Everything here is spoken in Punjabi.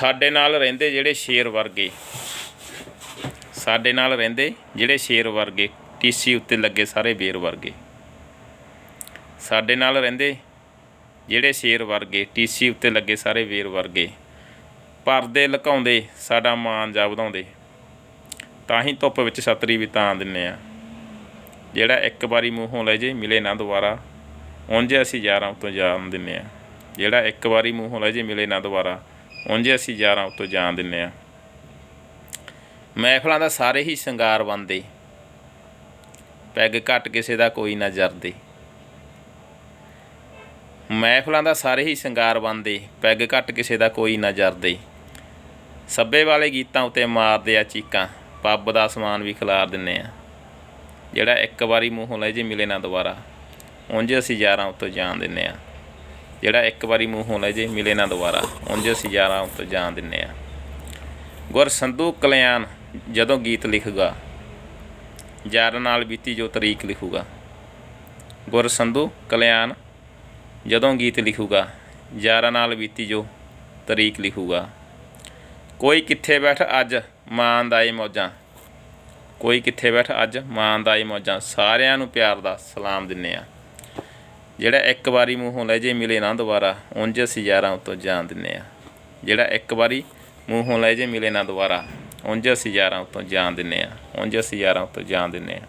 ਸਾਡੇ ਨਾਲ ਰਹਿੰਦੇ ਜਿਹੜੇ ਸ਼ੇਰ ਵਰਗੇ। ਸਾਡੇ ਨਾਲ ਰਹਿੰਦੇ ਜਿਹੜੇ ਸ਼ੇਰ ਵਰਗੇ, ਟੀਸੀ ਉੱਤੇ ਲੱਗੇ ਸਾਰੇ ਬੇਰ ਵਰਗੇ। ਸਾਡੇ ਨਾਲ ਰਹਿੰਦੇ ਜਿਹੜੇ ਸ਼ੇਰ ਵਰਗੇ, ਟੀਸੀ ਉੱਤੇ ਲੱਗੇ ਸਾਰੇ ਵੇਰ ਵਰਗੇ। ਪਰਦੇ ਲੁਕਾਉਂਦੇ, ਸਾਡਾ ਮਾਨ ਜਾ ਵਧਾਉਂਦੇ। ਤਾਂ ਹੀ ਧੁੱਪ ਵਿੱਚ ਛਤਰੀ ਵੀ ਤਾਂ ਦਿੰਨੇ ਆ। ਜਿਹੜਾ ਇੱਕ ਵਾਰੀ ਮੂੰਹੋਂ ਲੈ ਜੇ, ਮਿਲੇ ਨਾ ਦੁਬਾਰਾ। ਉਂਝ ਅਸੀਂ ਯਾਰਾਂ ਤੋਂ ਜਾਣ ਦਿੰਨੇ ਆ। ਜਿਹੜਾ ਇੱਕ ਵਾਰੀ ਮੂੰਹੋਂ ਲੈ ਜੇ, ਮਿਲੇ ਨਾ ਦੁਬਾਰਾ। ਉਂਝ ਅਸੀਂ ਯਾਰਾਂ ਤੋਂ ਜਾਣ ਦਿੰਨੇ ਆ ਮਹਿਫਲਾਂ ਦਾ ਸਾਰੇ ਹੀ ਸ਼ਿੰਗਾਰ ਬੰਦੇ ਪੈਗ ਘੱਟ ਕਿਸੇ ਦਾ ਕੋਈ ਨਾ ਜਰਦੇ। ਮਹਿਫਲਾਂ ਦਾ ਸਾਰੇ ਹੀ ਸ਼ਿੰਗਾਰ ਬੰਦੇ ਪੈਗ ਘੱਟ ਕਿਸੇ ਦਾ ਕੋਈ ਨਾ ਜਰਦੇ। ਸੱਬੇ ਵਾਲੇ ਗੀਤਾਂ ਉੱਤੇ ਮਾਰਦੇ ਆ ਚੀਕਾਂ, ਪੱਬ ਦਾ ਸਮਾਨ ਵੀ ਖਿਲਾਰ ਦਿੰਨੇ ਆ ਜਿਹੜਾ ਇੱਕ ਵਾਰੀ ਮੂੰਹੋਂ ਲੈ ਜੇ ਮਿਲੇ ਨਾ ਦੁਬਾਰਾ। ਉਂਝ ਅਸੀਂ ਯਾਰਾਂ ਉੱਤੋਂ ਜਾਣ ਦਿੰਨੇ ਆ ਜਿਹੜਾ ਇੱਕ ਵਾਰੀ ਮੂੰਹੋਂ ਲੈ ਜੇ, ਮਿਲੇ ਨਾ ਦੁਬਾਰਾ। ਉਂਝ ਅਸੀਂ ਯਾਰਾਂ ਉੱਤੋਂ ਜਾਣ ਦਿੰਨੇ ਆ। ਗੁਰ ਸੰਧੂ ਕਲਿਆਣ ਜਦੋਂ ਗੀਤ ਲਿਖੂਗਾ, ਯਾਰਾਂ ਨਾਲ ਬੀਤੀ ਜੋ ਤਰੀਕ ਲਿਖੂਗਾ। ਗੁਰ ਸੰਧੂ ਕਲਿਆਣ ਜਦੋਂ ਗੀਤ ਲਿਖੂਗਾ, ਯਾਰਾਂ ਨਾਲ ਬੀਤੀ ਜੋ ਤਰੀਕ ਲਿਖੂਗਾ। ਕੋਈ ਕਿੱਥੇ ਬੈਠ ਅੱਜ ਮਾਂ ਦਾ ਏ ਮੌਜਾਂ। ਕੋਈ ਕਿੱਥੇ ਬੈਠ ਅੱਜ ਮਾਂ ਦਾ ਏ ਮੌਜਾਂ। ਸਾਰਿਆਂ ਨੂੰ ਪਿਆਰ ਦਾ ਸਲਾਮ ਦਿੰਨੇ ਆ। ਜਿਹੜਾ ਇੱਕ ਵਾਰੀ ਮੂੰਹੋਂ ਲੈ ਜੇ ਮਿਲੇ ਨਾ ਦੁਬਾਰਾ, ਉਂਝ ਅਸੀਂ ਯਾਰਾਂ ਉੱਤੋਂ ਜਾਣ ਦਿੰਨੇ ਆ ਜਿਹੜਾ ਇੱਕ ਵਾਰੀ ਮੂੰਹੋਂ ਲੈ ਜੇ ਮਿਲੇ ਨਾ ਦੁਬਾਰਾ, ਉਂਝ ਅਸੀਂ ਯਾਰਾਂ ਉੱਤੋਂ ਜਾਣ ਦਿੰਨੇ ਆ ਉਂਝ ਅਸੀਂ ਯਾਰਾਂ ਉੱਤੋਂ ਜਾਣ ਦਿੰਨੇ ਆ